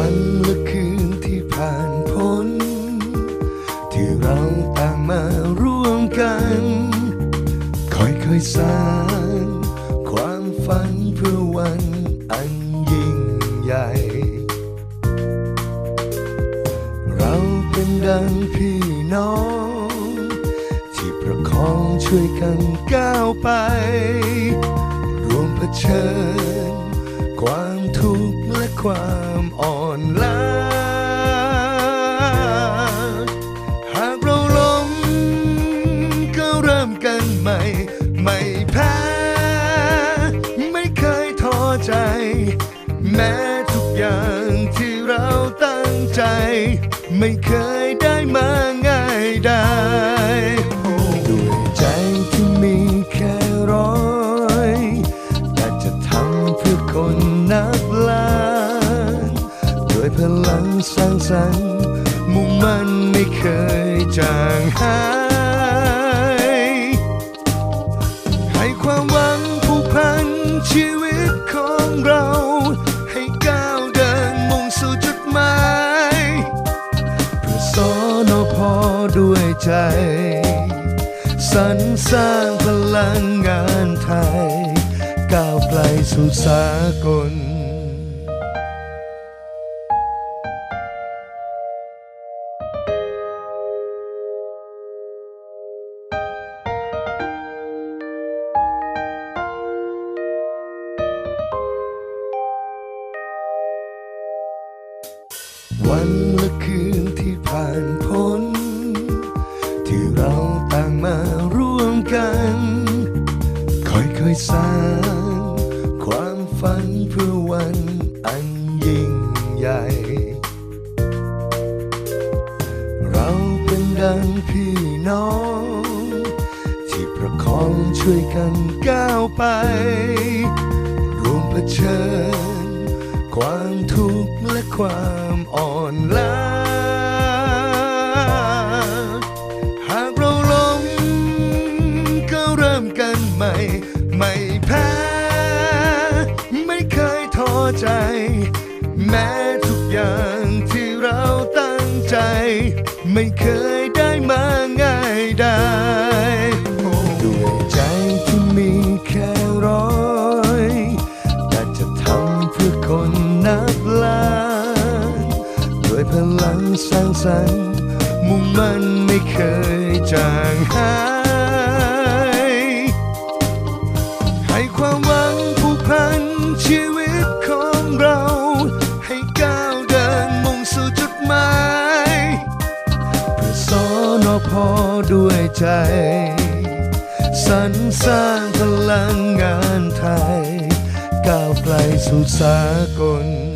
วันและคืนที่ผ่านพ้น ที่เราต่างมาร่วมกัน ค่อยๆสร้างความฝันเพื่อวันอันยิ่งใหญ่ เราเป็นดังพี่น้อง ที่ประคองช่วยกันก้าวไป รวมเผชิญความทุกข์ ความอ่อนล้า หากเราล้มก็เริ่มกันใหม่ ไม่แพ้ ไม่เคยท้อใจ แม้ทุกอย่างที่เราตั้งใจ ไม่เคยได้มาง่ายได้ด้วยใจที่มีแค่ร้อย แต่จะทำเพื่อคนนับ สร้างสรรค์มุ่งมั่นไม่เคยจางหาย ให้ความหวังผูกพันชีวิตของเรา ให้ก้าวเดินมุ่งสู่จุดหมายเพื่อสอนอพอด้วยใจสรรสร้างพลังงานไทย ก้าวไกลสู่สากล วันและคืนที่ผ่านพ้น ที่เราต่างมาร่วมกัน ค่อยๆสร้าง ความฝันเพื่อวันอันยิ่งใหญ่ เราเป็นดังพี่น้อง ที่ประคองช่วยกันก้าวไป รวมเผชิญ ความทุกข์และความอ่อนล้า หากเราล้มก็เริ่มกันใหม่ ไม่แพ้ ไม่เคยท้อใจ แม้ทุกอย่างที่เราตั้งใจ ไม่เคย นับล้านด้วยพลังสร้างสรรค์มุ่งมั่นไม่เคยจางหายให้ความหวังผูกพันชีวิตของเรา ให้ก้าวเดินมุ่งสู่จุดหมายเพื่อสอนอพอด้วยใจสรรสร้างพลังงานไทย xót xa con